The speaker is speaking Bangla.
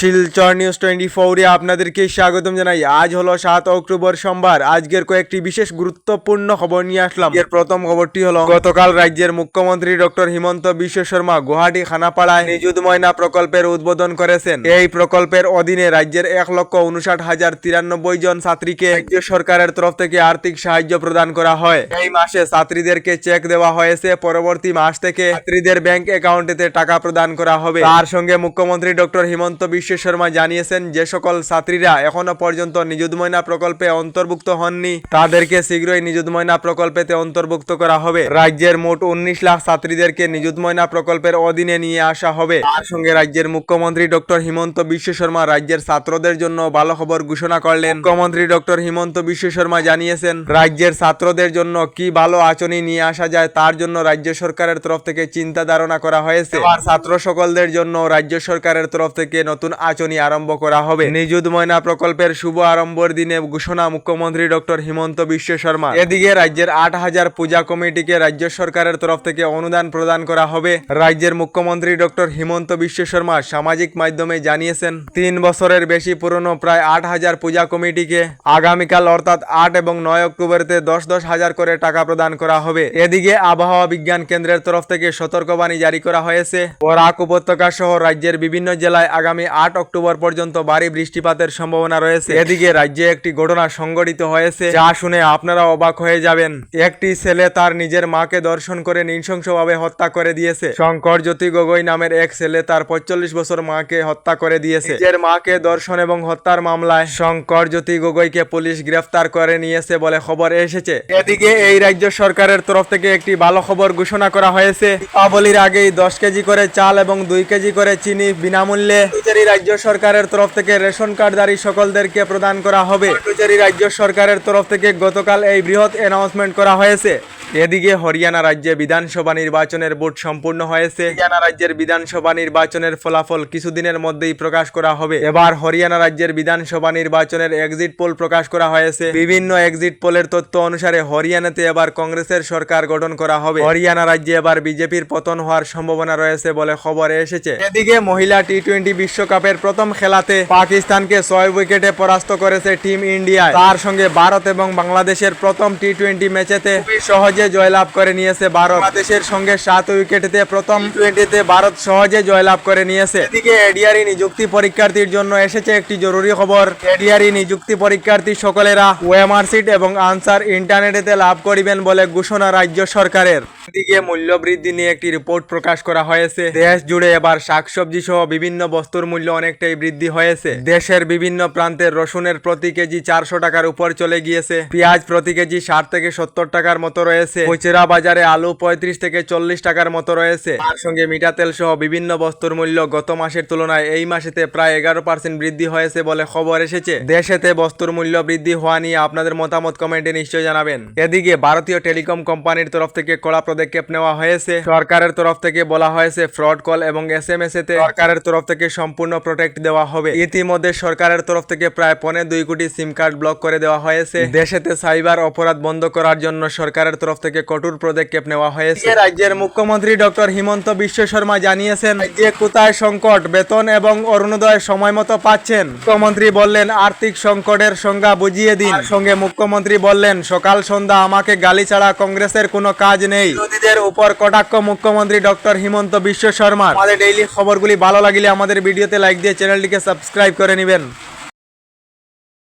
শিলচর নিউজ টোয়েন্টি ফোরে আপনাদেরকে স্বাগতম জানাই। আজ হলো সাত অক্টোবর সোমবার। আজকের কয়েকটি বিশেষ গুরুত্বপূর্ণ খবর নিয়ে আসলাম। এর প্রথম খবরটি হলো গতকাল রাজ্যের মুখ্যমন্ত্রী ডক্টর হিমন্ত বিশ্ব শর্মা গুয়াহাটি খানাপাড়ায় নিযুত ময়না প্রকল্পের উদ্বোধন করেছেন। এই প্রকল্পের অধীনে রাজ্যের এক লক্ষ উনষাট হাজার তিরানব্বই জন ছাত্রীকে রাজ্য সরকারের তরফ থেকে আর্থিক সাহায্য প্রদান করা হয়। এই মাসে ছাত্রীদেরকে চেক দেওয়া হয়েছে। পরবর্তী মাস থেকে ছাত্রীদের ব্যাংক অ্যাকাউন্টেতে টাকা প্রদান করা হবে। তার সঙ্গে মুখ্যমন্ত্রী ডক্টর হিমন্ত বিশ্ব শর্মা জানিয়েছেন, যে সকল ছাত্রীরা এখনও পর্যন্ত নিযুত ময়না প্রকল্পে অন্তর্ভুক্ত হননি, তাদেরকে শীঘ্রই নিযুত ময়না প্রকল্পেতে অন্তর্ভুক্ত করা হবে। রাজ্যের মোট উনিশ লাখ ছাত্রীদেরকে নিযুত ময়না প্রকল্পের অধীনে নিয়ে আসা হবে। তার সঙ্গে রাজ্যের মুখ্যমন্ত্রী ডক্টর হিমন্ত বিশ্ব শর্মা রাজ্যের ছাত্রদের জন্য ভালো খবর ঘোষণা করলেন। মুখ্যমন্ত্রী ডক্টর হিমন্ত বিশ্ব শর্মা জানিয়েছেন, রাজ্যের ছাত্রদের জন্য কি ভালো আচরণ নিয়ে আসা যায় তার জন্য রাজ্য সরকারের তরফ থেকে চিন্তা ধারণা করা হয়েছে। আর ছাত্র সকলদের জন্য রাজ্য সরকারের তরফ থেকে নতুন আচনি আরম্ভ করা হবে। নিযুত ময়না প্রকল্পের শুভ আরম্ভের দিনে ঘোষণা মুখ্যমন্ত্রী ডক্টর হিমন্ত বিশ্ব শর্মা। এদিকে রাজ্যের আট হাজার পূজা কমিটিকে রাজ্য সরকারের তরফ থেকে অনুদান প্রদান করা হবে। রাজ্যের মুখ্যমন্ত্রী ডক্টর হিমন্ত বিশ্ব শর্মা সামাজিক মাধ্যমে জানিয়েছেন, তিন বছরের বেশি পুরনো প্রায় আট হাজার পূজা কমিটিকে আগামীকাল অর্থাৎ আট এবং নয় অক্টোবরতে দশ দশ হাজার করে টাকা প্রদান করা হবে। এদিকে আবহাওয়া বিজ্ঞান কেন্দ্রের তরফ থেকে সতর্কবাণী জারি করা হয়েছে। বরাক উপত্যকা সহ রাজ্যের বিভিন্ন জেলায় আগামী আট অক্টোবর পর্যন্ত ভারী বৃষ্টিপাতের সম্ভাবনা রয়েছে। এদিকে রাজ্যে একটি ঘটনা সংঘটিত হয়েছে, যা শুনে আপনারা অবাক হয়ে যাবেন। একটি ছেলে তার নিজের মাকে দর্শন করে নৃশংসভাবে হত্যা করে দিয়েছে। শঙ্কর জ্যোতি গগৈ নামের এক ছেলে তার পঁয়তাল্লিশ বছর মাকে হত্যা করে দিয়েছে। নিজের মাকে দর্শন এবং হত্যার মামলায় শঙ্কর জ্যোতি গগৈকে পুলিশ গ্রেফতার করে নিয়েছে বলে খবর এসেছে। এদিকে এই রাজ্য সরকারের তরফ থেকে একটি ভালো খবর ঘোষণা করা হয়েছে। দীপাবলির আগেই দশ কেজি করে চাল এবং দুই কেজি করে চিনি বিনামূল্যে রাজ্য সরকারের তরফ থেকে রেশন কার্ডধারী সকলদেরকে প্রদান করা হবে। পুডুচেরি রাজ্য সরকারের তরফ থেকে গতকাল এই বৃহৎ অ্যানাউন্সমেন্ট করা হয়েছে। এদিকে হরিয়ানা রাজ্যে বিধানসভা নির্বাচনের ভোট সম্পূর্ণ হয়েছে। হরিয়ানা রাজ্যের বিধানসভা নির্বাচনের ফলাফল কিছুদিনের মধ্যেই প্রকাশ করা হবে। এবার হরিয়ানা রাজ্যের বিধানসভা নির্বাচনের এক্সিট পোল প্রকাশ করা হয়েছে। বিভিন্ন এক্সিট পোলের তথ্য অনুসারে হরিয়ানাতে এবার কংগ্রেসের সরকার গঠন করা হবে। হরিয়ানা রাজ্যে এবার বিজেপির পতন হওয়ার সম্ভাবনা রয়েছে বলে খবর এসেছে। এদিকে মহিলা টি টোয়েন্টি বিশ্বকাপের প্রথম খেলাতে পাকিস্তানকে ছয় উইকেটে পরাস্ত করেছে টিম ইন্ডিয়া। তার সঙ্গে ভারত এবং বাংলাদেশের প্রথম টি টোয়েন্টি ম্যাচেতে সহজে জয়লাভ করে নিয়েছে ভারত। বাংলাদেশের সঙ্গে সাত উইকেটেতে প্রথম টোয়েন্টিতে ভারত সহজে জয়লাভ করে নিয়েছে। এদিকে এডিআরই নিযুক্তি পরীক্ষার্থীর জন্য এসেছে একটি জরুরি খবর। এডিআরই নিযুক্তি পরীক্ষার্থী সকলেরা ওএমআর সিট এবং আনসার ইন্টারনেটেতে লাভ করিবেন বলে ঘোষণা রাজ্য সরকারের। এদিকে মূল্য বৃদ্ধি নিয়ে একটি রিপোর্ট প্রকাশ করা হয়েছে। দেশ জুড়ে এবার শাকসবজি সহ বিভিন্ন বস্তুর মূল্য অনেকটাই বৃদ্ধি হয়েছে। দেশের বিভিন্ন প্রান্তের রসুনের প্রতি কেজি চারশো টাকার উপর চলে গিয়েছে। পেঁয়াজ প্রতি কেজি ষাট থেকে সত্তর টাকার মতো রয়েছে। খুচরা বাজারে আলু পঁয়ত্রিশ থেকে চল্লিশ টাকার মতো রয়েছে। তার সঙ্গে মিঠা তেল সহ বিভিন্ন বস্তুর মূল্য গত মাসের তুলনায় এই মাসেতে প্রায় এগারো পার্সেন্ট বৃদ্ধি হয়েছে বলে খবর এসেছে। দেশেতে বস্তুর মূল্য বৃদ্ধি হওয়া নিয়ে আপনাদের মতামত কমেন্টে নিশ্চয় জানাবেন। এদিকে ভারতীয় টেলিকম কোম্পানির তরফ থেকে কড়া পদক্ষেপ নেওয়া হয়েছে। সরকারের তরফ থেকে বলা হয়েছে, ফ্রড কল এবং এস এম এস এতে সরকারের তরফ থেকে সম্পূর্ণ প্রোটেক্ট দেওয়া হবে। ইতিমধ্যে সরকারের তরফ থেকে প্রায় পনে দুই কোটি সিম কার্ড ব্লক করে দেওয়া হয়েছে। দেশেতে সাইবার অপরাধ বন্ধ করার জন্য সরকারের তরফ থেকে কঠোর পদক্ষেপ নেওয়া হয়েছে। রাজ্যের মুখ্যমন্ত্রী ডক্টর হিমন্ত বিশ্ব শর্মা জানিয়েছেন যে কোথায় সংকট, বেতন এবং অরুণোদয় সময় মতো পাচ্ছেন। মুখ্যমন্ত্রী বললেন, আর্থিক সংকটের সংজ্ঞা বুঝিয়ে দিন। সঙ্গে মুখ্যমন্ত্রী বললেন, সকাল সন্ধ্যা আমাকে গালি ছাড়া কংগ্রেসের কোনো কাজ নেই। বিরোধীদের উপর কটাক্ষ মুখ্যমন্ত্রী ডক্টর হিমন্ত বিশ্ব শর্মা আমাদের ডেইলি খবরগুলি ভালো লাগলে আমাদের ভিডিওতে লাইক দিয়ে চ্যানেলটিকে সাবস্ক্রাইব করে নেবেন।